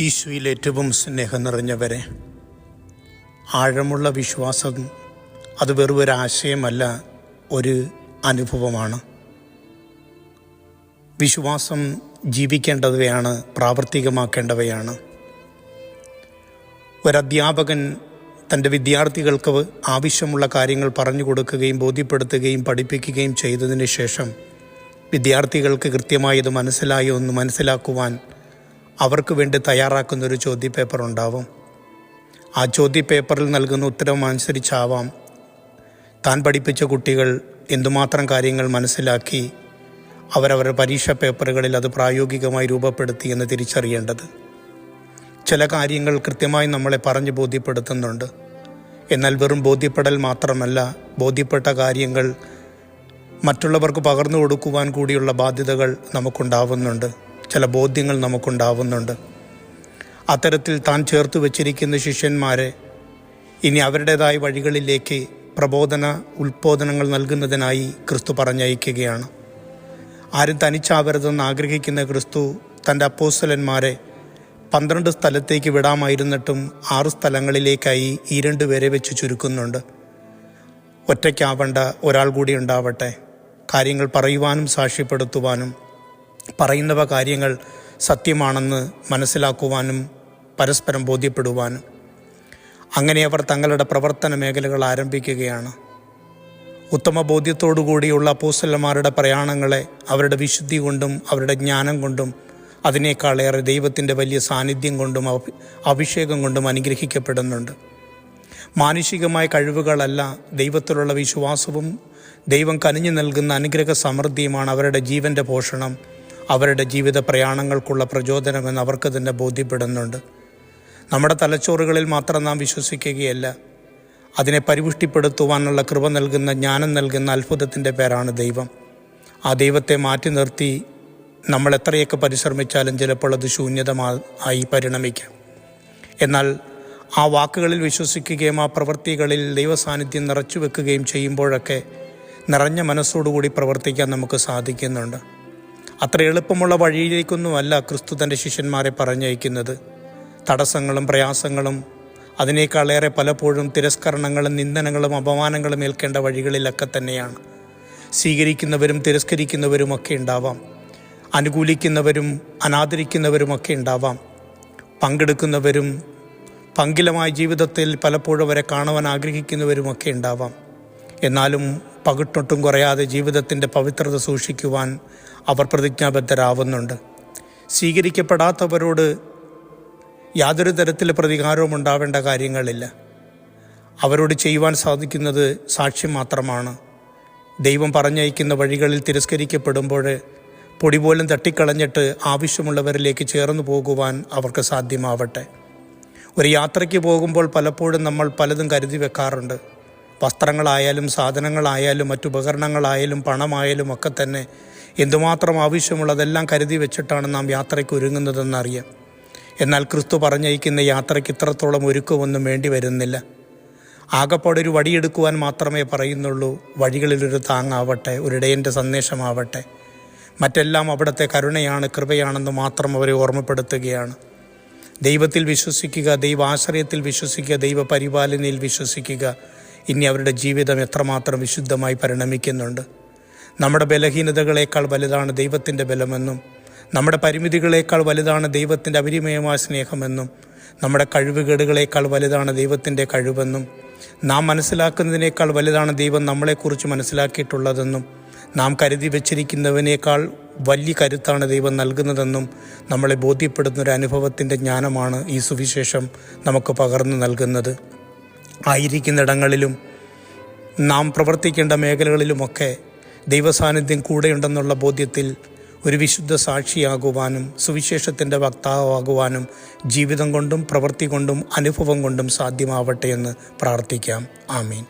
ഈശോയിൽ ഏറ്റവും സ്നേഹം നിറഞ്ഞവരെ. ആഴമുള്ള വിശ്വാസം അത് വെറും ഒരു ആശയമല്ല ഒരു അനുഭവമാണ്. വിശ്വാസം ജീവിക്കേണ്ടവയാണ് പ്രാവർത്തികമാക്കേണ്ടവയാണ്. ഒരധ്യാപകൻ തന്റെ വിദ്യാർത്ഥികൾക്ക് ആവശ്യമുള്ള കാര്യങ്ങൾ പറഞ്ഞു കൊടുക്കുകയും ബോധ്യപ്പെടുത്തുകയും പഠിപ്പിക്കുകയും ചെയ്തതിന് ശേഷം വിദ്യാർത്ഥികൾക്ക് കൃത്യമായി ഇത് മനസ്സിലായോ എന്ന് മനസ്സിലാക്കുവാൻ അവർക്ക് വേണ്ടി തയ്യാറാക്കുന്ന ഒരു ചോദ്യപേപ്പർ ഉണ്ടാവും. ആ ചോദ്യപേപ്പറിൽ നൽകുന്ന ഉത്തരവനുസരിച്ചാവാം താൻ പഠിപ്പിച്ച കുട്ടികൾ എന്തുമാത്രം കാര്യങ്ങൾ മനസ്സിലാക്കി അവരവരുടെ പരീക്ഷാ പേപ്പറുകളിൽ അത് പ്രായോഗികമായി രൂപപ്പെടുത്തി എന്ന് തിരിച്ചറിയേണ്ടത്. ചില കാര്യങ്ങൾ കൃത്യമായി നമ്മളെ പറഞ്ഞ് ബോധ്യപ്പെടുത്തുന്നുണ്ട്. എന്നാൽ വെറും ബോധ്യപ്പെടൽ മാത്രമല്ല ബോധ്യപ്പെട്ട കാര്യങ്ങൾ മറ്റുള്ളവർക്ക് പകർന്നു കൊടുക്കുവാൻ കൂടിയുള്ള ബാധ്യതകൾ നമുക്കുണ്ടാവുന്നുണ്ട്. ചില ബോധ്യങ്ങൾ നമുക്കുണ്ടാവുന്നുണ്ട്. അത്തരത്തിൽ താൻ ചേർത്ത് വച്ചിരിക്കുന്ന ശിഷ്യന്മാരെ ഇനി അവരുടേതായ വഴികളിലേക്ക് പ്രബോധന ഉത്ബോധനങ്ങൾ നൽകുന്നതിനായി ക്രിസ്തു പറഞ്ഞയക്കുകയാണ്. ആരും തനിച്ചാവരുതെന്ന് ആഗ്രഹിക്കുന്ന ക്രിസ്തു തന്റെ അപ്പോസ്തലന്മാരെ പന്ത്രണ്ട് സ്ഥലത്തേക്ക് വിടാമായിരുന്നിട്ടും ആറ് സ്ഥലങ്ങളിലേക്കായി ഈ രണ്ടുപേരെ വെച്ച് ചുരുക്കുന്നുണ്ട്. ഒറ്റയ്ക്കാവേണ്ട ഒരാൾ കൂടി ഉണ്ടാവട്ടെ. കാര്യങ്ങൾ പറയുവാനും സാക്ഷ്യപ്പെടുത്തുവാനും പറയുന്നവ കാര്യങ്ങൾ സത്യമാണെന്ന് മനസ്സിലാക്കുവാനും പരസ്പരം ബോധ്യപ്പെടുവാനും. അങ്ങനെ അവർ തങ്ങളുടെ പ്രവർത്തന മേഖലകൾ ആരംഭിക്കുകയാണ്. ഉത്തമ ബോധ്യത്തോടുകൂടിയുള്ള അപ്പോസ്റ്റലന്മാരുടെ പ്രയാണങ്ങളെ അവരുടെ വിശുദ്ധി കൊണ്ടും അവരുടെ ജ്ഞാനം കൊണ്ടും അതിനേക്കാളേറെ ദൈവത്തിന്റെ വലിയ സാന്നിധ്യം കൊണ്ടും അഭിഷേകം കൊണ്ടും അനുഗ്രഹിക്കപ്പെടുന്നുണ്ട്. മാനുഷികമായ കഴിവുകളല്ല ദൈവത്തിലുള്ള വിശ്വാസവും ദൈവം കനിഞ്ഞു നൽകുന്ന അനുഗ്രഹ സമൃദ്ധിയുമാണ് അവരുടെ ജീവന്റെ പോഷണം. അവരുടെ ജീവിത പ്രയാണങ്ങൾക്കുള്ള പ്രചോദനമെന്ന് അവർക്ക് തന്നെ ബോധ്യപ്പെടുന്നുണ്ട്. നമ്മുടെ തലച്ചോറുകളിൽ മാത്രം നാം വിശ്വസിക്കുകയല്ല അതിനെ പരിപുഷ്ടിപ്പെടുത്തുവാനുള്ള കൃപ നൽകുന്ന ജ്ഞാനം നൽകുന്ന അത്ഭുതത്തിന്റെ പേരാണ് ദൈവം. ആ ദൈവത്തെ മാറ്റി നിർത്തി നമ്മൾ എത്രയൊക്കെ പരിശ്രമിച്ചാലും ചിലപ്പോൾ അത് ശൂന്യതമാ ആയി പരിണമിക്കാം. എന്നാൽ ആ വാക്കുകളിൽ വിശ്വസിക്കുകയും ആ പ്രവൃത്തികളിൽ ദൈവസാന്നിധ്യം നിറച്ചു വെക്കുകയും ചെയ്യുമ്പോഴൊക്കെ നിറഞ്ഞ മനസ്സോടുകൂടി പ്രവർത്തിക്കാൻ നമുക്ക് സാധിക്കുന്നുണ്ട്. അത്ര എളുപ്പമുള്ള വഴിയിലേക്കൊന്നുമല്ല ക്രിസ്തു തന്റെ ശിഷ്യന്മാരെ പറഞ്ഞയക്കുന്നത്. തടസ്സങ്ങളും പ്രയാസങ്ങളും അതിനേക്കാളേറെ പലപ്പോഴും തിരസ്കരണങ്ങളും നിന്ദനങ്ങളും അപമാനങ്ങളും ഏൽക്കേണ്ട വഴികളിലൊക്കെ തന്നെയാണ്. സ്വീകരിക്കുന്നവരും തിരസ്കരിക്കുന്നവരും ഒക്കെ ഉണ്ടാവാം. അനുകൂലിക്കുന്നവരും അനാദരിക്കുന്നവരും ഒക്കെ ഉണ്ടാവാം. പങ്കെടുക്കുന്നവരും പങ്കിലമായ ജീവിതത്തിൽ പലപ്പോഴും അവരെ കാണുവാൻ ആഗ്രഹിക്കുന്നവരുമൊക്കെ ഉണ്ടാവാം. എന്നാലും പകിട്ടൊട്ടും കുറയാതെ ജീവിതത്തിന്റെ പവിത്രത സൂക്ഷിക്കുവാൻ അവർ പ്രതിജ്ഞാബദ്ധരാവുന്നുണ്ട്. സ്വീകരിക്കപ്പെടാത്തവരോട് യാതൊരു തരത്തിൽ പ്രതികാരവും ഉണ്ടാവേണ്ട കാര്യങ്ങളില്ല. അവരോട് ചെയ്യുവാൻ സാധിക്കുന്നത് സാക്ഷ്യം മാത്രമാണ്. ദൈവം പറഞ്ഞയക്കുന്ന വഴികളിൽ തിരസ്കരിക്കപ്പെടുമ്പോൾ പൊടി പോലും തട്ടിക്കളഞ്ഞിട്ട് ആവശ്യമുള്ളവരിലേക്ക് ചേർന്ന് പോകുവാൻ അവർക്ക് സാധ്യമാവട്ടെ. ഒരു യാത്രയ്ക്ക് പോകുമ്പോൾ പലപ്പോഴും നമ്മൾ പലതും കരുതി വെക്കാറുണ്ട്. വസ്ത്രങ്ങളായാലും സാധനങ്ങളായാലും മറ്റുപകരണങ്ങളായാലും പണമായാലും ഒക്കെ തന്നെ എന്തുമാത്രം ആവശ്യമുള്ളതെല്ലാം കരുതി വെച്ചിട്ടാണ് നാം യാത്രയ്ക്ക് ഒരുങ്ങുന്നതെന്നറിയാം. എന്നാൽ ക്രിസ്തു പറഞ്ഞയക്കുന്ന യാത്രയ്ക്ക് ഇത്രത്തോളം ഒരുക്കമൊന്നും വേണ്ടി വരുന്നില്ല. ആകപ്പാടെ ഒരു വടിയെടുക്കുവാൻ മാത്രമേ പറയുന്നുള്ളൂ വഴികളിലൊരു താങ്ങാവട്ടെ ഒരിടയന്റെ സന്ദേശമാവട്ടെ. മറ്റെല്ലാം അവിടുത്തെ കരുണയാണ് കൃപയാണെന്ന് മാത്രം അവരെ ഓർമ്മപ്പെടുത്തുകയാണ്. ദൈവത്തിൽ വിശ്വസിക്കുക ദൈവാശ്രയത്തിൽ വിശ്വസിക്കുക ദൈവപരിപാലനയിൽ വിശ്വസിക്കുക ഇനി അവരുടെ ജീവിതം എത്രമാത്രം വിശുദ്ധമായി പരിണമിക്കുന്നുണ്ട്? നമ്മുടെ ബലഹീനതകളേക്കാൾ വലുതാണ് ദൈവത്തിന്റെ ബലമെന്നും നമ്മുടെ പരിമിതികളേക്കാൾ വലുതാണ് ദൈവത്തിന്റെ അപരിമയമായ സ്നേഹമെന്നും നമ്മുടെ കഴിവുകേടുകളേക്കാൾ വലുതാണ് ദൈവത്തിന്റെ കഴിവെന്നും നാം മനസ്സിലാക്കുന്നതിനേക്കാൾ വലുതാണ് ദൈവം നമ്മളെക്കുറിച്ച് മനസ്സിലാക്കിയിട്ടുള്ളതെന്നും നാം കരുതി വച്ചിരിക്കുന്നവനേക്കാൾ വലിയ കരുത്താണ് ദൈവം നൽകുന്നതെന്നും നമ്മളെ ബോധ്യപ്പെടുന്ന ഒരു അനുഭവത്തിന്റെ ജ്ഞാനമാണ് ഈ സുവിശേഷം നമുക്ക് പകർന്നു നൽകുന്നത്. ആയിരിക്കുന്നിടങ്ങളിലും നാം പ്രവർത്തിക്കേണ്ട മേഖലകളിലുമൊക്കെ ദൈവസാന്നിധ്യം കൂടെയുണ്ടെന്നുള്ള ബോധ്യത്തിൽ ഒരു വിശുദ്ധ സാക്ഷിയാകുവാനും സുവിശേഷത്തിന്റെ വക്താവാകുവാനും ജീവിതം കൊണ്ടും പ്രവൃത്തി കൊണ്ടും അനുഭവം കൊണ്ടും സാധ്യമാവട്ടെ എന്ന് പ്രാർത്ഥിക്കാം. ആമീൻ.